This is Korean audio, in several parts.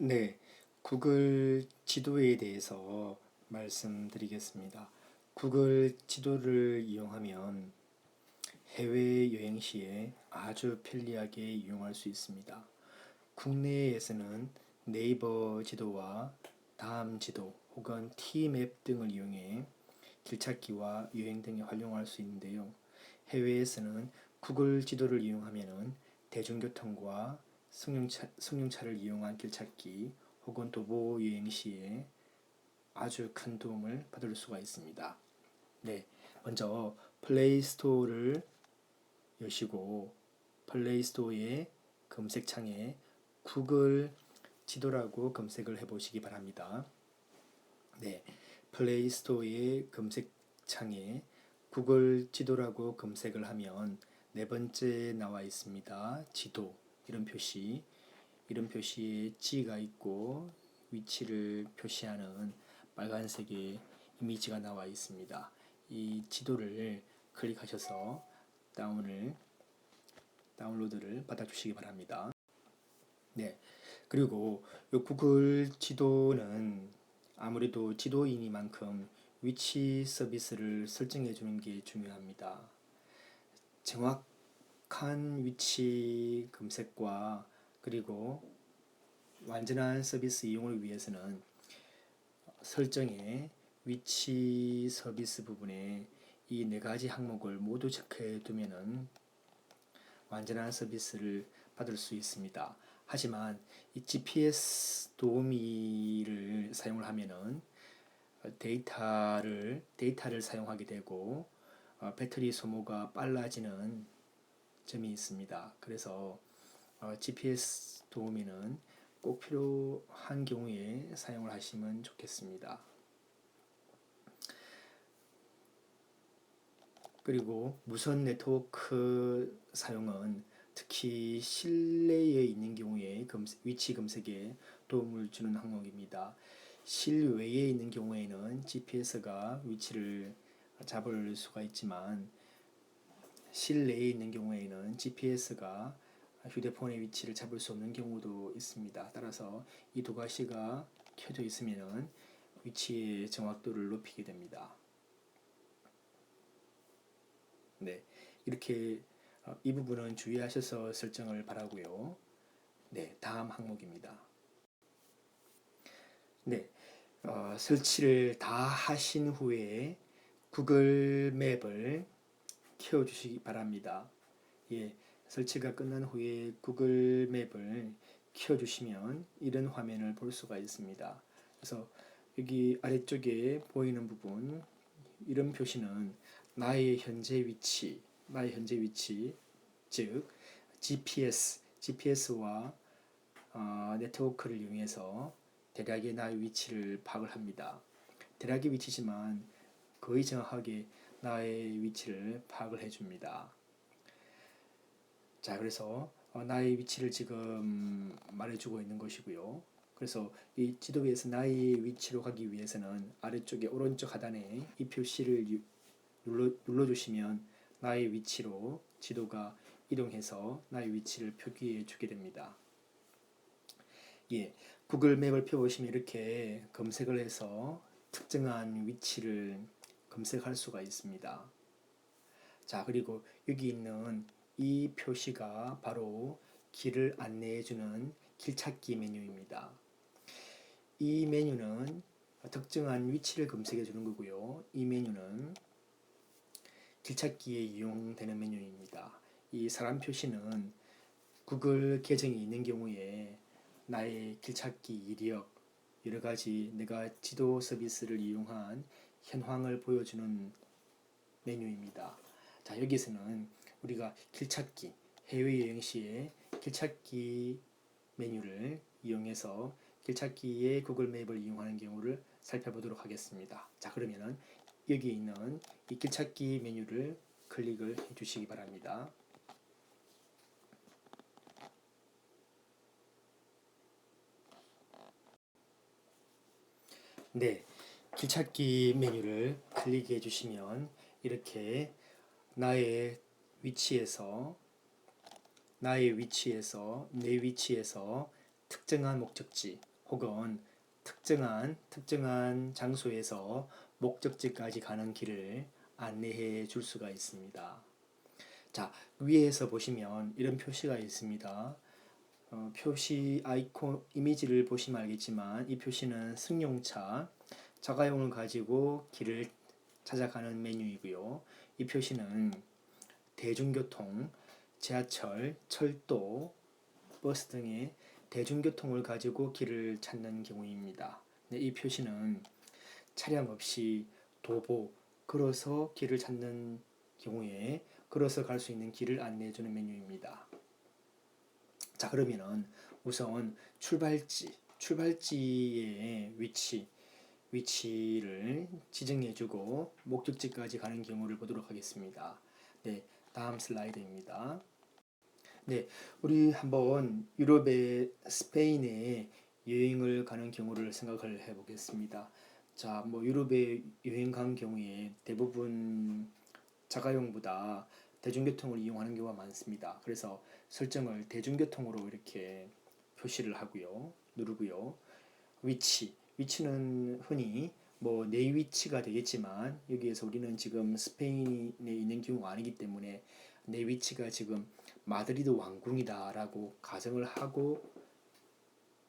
네, 구글 지도에 대해서 말씀드리겠습니다. 구글 지도를 이용하면 해외 여행 시에 아주 편리하게 이용할 수 있습니다. 국내에서는 네이버 지도와 다음 지도 혹은 T맵 등을 이용해 길찾기와 여행 등에 활용할 수 있는데요. 해외에서는 구글 지도를 이용하면 대중교통과 승용차, 승용차를 이용한 길찾기 혹은 도보 여행 시에 아주 큰 도움을 받을 수가 있습니다. 네, 먼저 플레이 스토어를 여시고 플레이 스토어의 검색창에 구글 지도라고 검색을 해보시기 바랍니다. 네, 플레이 스토어의 검색창에 구글 지도라고 검색을 하면 네 번째 나와 있습니다. 지도 이런 표시 이런 표시에 G가 있고 위치를 표시하는 빨간색의 이미지가 나와 있습니다. 이 지도를 클릭하셔서 다운을 다운로드를 받아주시기 바랍니다. 네. 그리고 이 구글 지도는 아무래도 지도이니만큼 위치 서비스를 설정해 주는 게 중요합니다. 정확 한 위치 검색과 그리고 완전한 서비스 이용을 위해서는 설정에 위치 서비스 부분에 이 네 가지 항목을 모두 체크해 두면은 완전한 서비스를 받을 수 있습니다. 하지만 이 GPS 도우미를 사용을 하면은 데이터를 데이터를 사용하게 되고 어, 배터리 소모가 빨라지는 점이 있습니다. 그래서 어, GPS 도우미는 꼭 필요한 경우에 사용을 하시면 좋겠습니다. 그리고 무선 네트워크 사용은 특히 실내에 있는 경우에 검색, 위치 검색에 도움을 주는 항목입니다. 실외에 있는 경우에는 GPS가 위치를 잡을 수가 있지만 실내에 있는 경우에는 GPS가 휴대폰의 위치를 잡을 수 없는 경우도 있습니다. 따라서 이두 가지가 켜져 있으면 위치의 정확도를 높이게 됩니다. 네, 이렇게 어, 이 부분은 주의하셔서 설정을 바라고요. 네, 다음 항목입니다. 네, 어, 설치를 다 하신 후에 구글 맵을 켜주시기 바랍니다. 예, 설치가 끝난 후에 구글 맵을 켜주시면 이런 화면을 볼 수가 있습니다. 그래서 여기 아래쪽에 보이는 부분 이런 표시는 나의 현재 위치, 나의 현재 위치, 즉 GPS, GPS와 어, 네트워크를 이용해서 대략의 나의 위치를 파악을 합니다. 대략의 위치지만 거의 정확하게 나의 위치를 파악을 해줍니다. 자, 그래서 어, 나의 위치를 지금 말해주고 있는 것이고요. 그래서 이 지도에서 나의 위치로 가기 위해서는 아래쪽에 오른쪽 하단에 이 표시를 눌러, 눌러주시면 나의 위치로 지도가 이동해서 나의 위치를 표기해 주게 됩니다. 예, 구글 맵을 펴보시면 이렇게 검색을 해서 특정한 위치를 검색할 수가 있습니다. 자, 그리고 여기 있는 이 표시가 바로 길을 안내해 주는 길찾기 메뉴입니다. 이 메뉴는 특정한 위치를 검색해 주는 거고요. 이 메뉴는 길찾기에 이용되는 메뉴입니다. 이 사람 표시는 구글 계정이 있는 경우에 나의 길찾기 이력, 여러 가지 내가 지도 서비스를 이용한 현황을 보여주는 메뉴입니다. 자, 여기서는 우리가 길찾기, 해외여행 시에 길찾기 메뉴를 이용해서 길찾기의 구글 맵을 이용하는 경우를 살펴보도록 하겠습니다. 자, 그러면은 여기 있는 이 길찾기 메뉴를 클릭을 해 주시기 바랍니다. 네, 길찾기 메뉴를 클릭해 주시면 이렇게 나의 위치에서 나의 위치에서 내 위치에서 특정한 목적지 혹은 특정한 특정한 장소에서 목적지까지 가는 길을 안내해 줄 수가 있습니다. 자, 위에서 보시면 이런 표시가 있습니다. 어, 표시 아이콘 이미지를 보시면 알겠지만 이 표시는 승용차 자가용을 가지고 길을 찾아가는 메뉴이고요. 이 표시는 대중교통, 지하철, 철도, 버스 등의 대중교통을 가지고 길을 찾는 경우입니다. 네, 이 표시는 차량 없이 도보, 걸어서 길을 찾는 경우에 걸어서 갈 수 있는 길을 안내해 주는 메뉴입니다. 자, 그러면은 우선 출발지, 출발지의 위치, 위치를 지정해 주고 목적지까지 가는 경우를 보도록 하겠습니다. 네, 다음 슬라이드입니다. 네, 우리 한번 유럽의 스페인에 여행을 가는 경우를 생각을 해 보겠습니다. 자, 뭐 유럽에 여행 간 경우에 대부분 자가용보다 대중교통을 이용하는 경우가 많습니다. 그래서 설정을 대중교통으로 이렇게 표시를 하고요. 누르고요. 위치. 위치는 흔히 뭐 내 위치가 되겠지만 여기에서 우리는 지금 스페인에 있는 경우가 아니기 때문에 내 위치가 지금 마드리드 왕궁이다라고 가정을 하고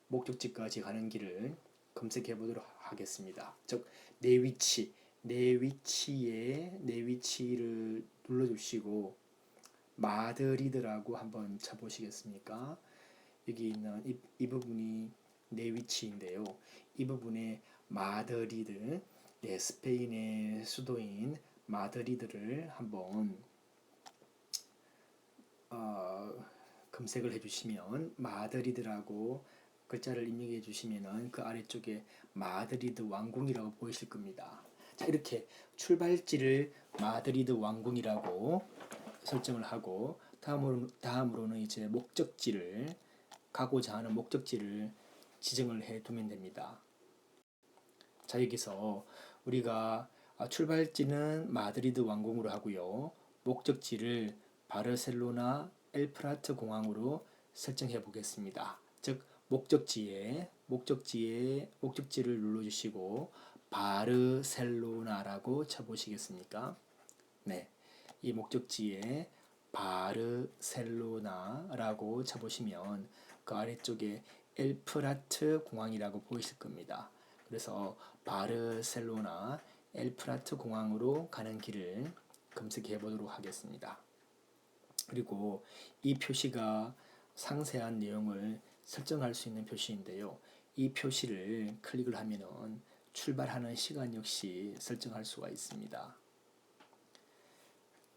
목적지까지 가는 길을 검색해 보도록 하겠습니다. 즉 내 위치, 내 위치에 내 위치를 눌러 주시고 마드리드라고 한번 쳐보시겠습니까? 여기 있는 이, 이 부분이 내 위치인데요. 이 부분에 마드리드, 네, 스페인의 수도인 마드리드를 한번 어, 검색을 해주시면 마드리드라고 글자를 입력해 주시면은 그 아래쪽에 마드리드 왕궁이라고 보이실 겁니다. 자 이렇게 출발지를 마드리드 왕궁이라고 설정을 하고 다음으로 다음으로는 이제 목적지를 가고자 하는 목적지를 지정을 해 두면 됩니다. 자 여기서 우리가 출발지는 마드리드 왕궁으로 하고요. 목적지를 바르셀로나 엘프라트 공항으로 설정해 보겠습니다. 즉 목적지에 목적지에 목적지를 눌러 주시고 바르셀로나라고 쳐 보시겠습니까? 네. 이 목적지에 바르셀로나라고 쳐 보시면 그 아래쪽에 엘프라트 공항이라고 보이실 겁니다. 그래서 바르셀로나 엘프라트 공항으로 가는 길을 검색해 보도록 하겠습니다. 그리고 이 표시가 상세한 내용을 설정할 수 있는 표시인데요. 이 표시를 클릭을 하면은 출발하는 시간 역시 설정할 수가 있습니다.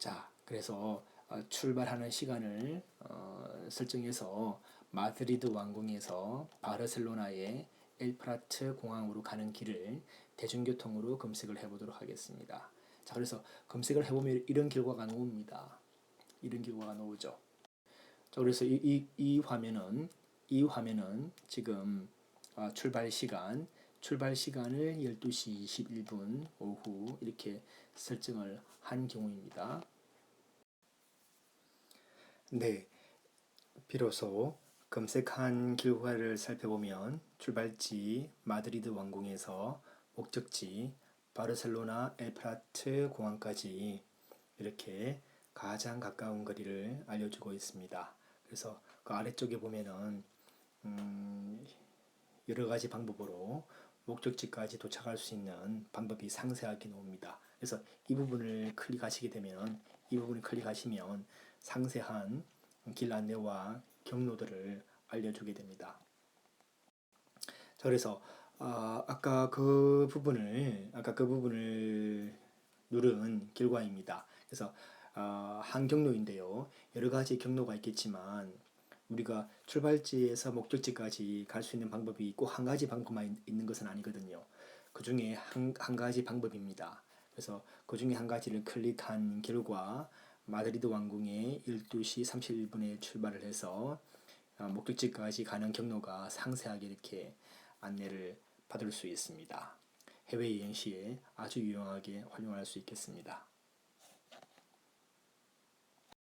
자, 그래서 어, 출발하는 시간을 어, 설정해서 마드리드 왕궁에서 바르셀로나의 엘프라트 공항으로 가는 길을 대중교통으로 검색을 해보도록 하겠습니다. 자, 그래서 검색을 해보면 이런 결과가 나옵니다. 이런 결과가 나오죠. 자, 그래서 이, 이, 이 화면은 이 화면은 지금 아, 출발 시간 출발 시간을 12시 21분 오후 이렇게 설정을 한 경우입니다. 네. 비로소 검색한 결과를 살펴보면 출발지 마드리드 왕궁에서 목적지 바르셀로나 엘프라트 공항까지 이렇게 가장 가까운 거리를 알려주고 있습니다. 그래서 그 아래쪽에 보면은 음 여러 가지 방법으로 목적지까지 도착할 수 있는 방법이 상세하게 나옵니다. 그래서 이 부분을 클릭하시게 되면 이 부분을 클릭하시면 상세한 길 안내와 경로들을 알려주게 됩니다. 자, 그래서 아, 아까 그 부분을 아까 그 부분을 누른 결과입니다. 그래서 어, 한 경로인데요. 여러 가지 경로가 있겠지만 우리가 출발지에서 목적지까지 갈 수 있는 방법이 꼭 한 가지 방법만 있는 것은 아니거든요. 그 중에 한, 한 가지 방법입니다. 그래서 그 중에 한 가지를 클릭한 결과 마드리드 왕궁에 12시 31분에 출발을 해서 어, 목적지까지 가는 경로가 상세하게 이렇게 안내를 받을 수 있습니다. 해외여행 시에 아주 유용하게 활용할 수 있겠습니다.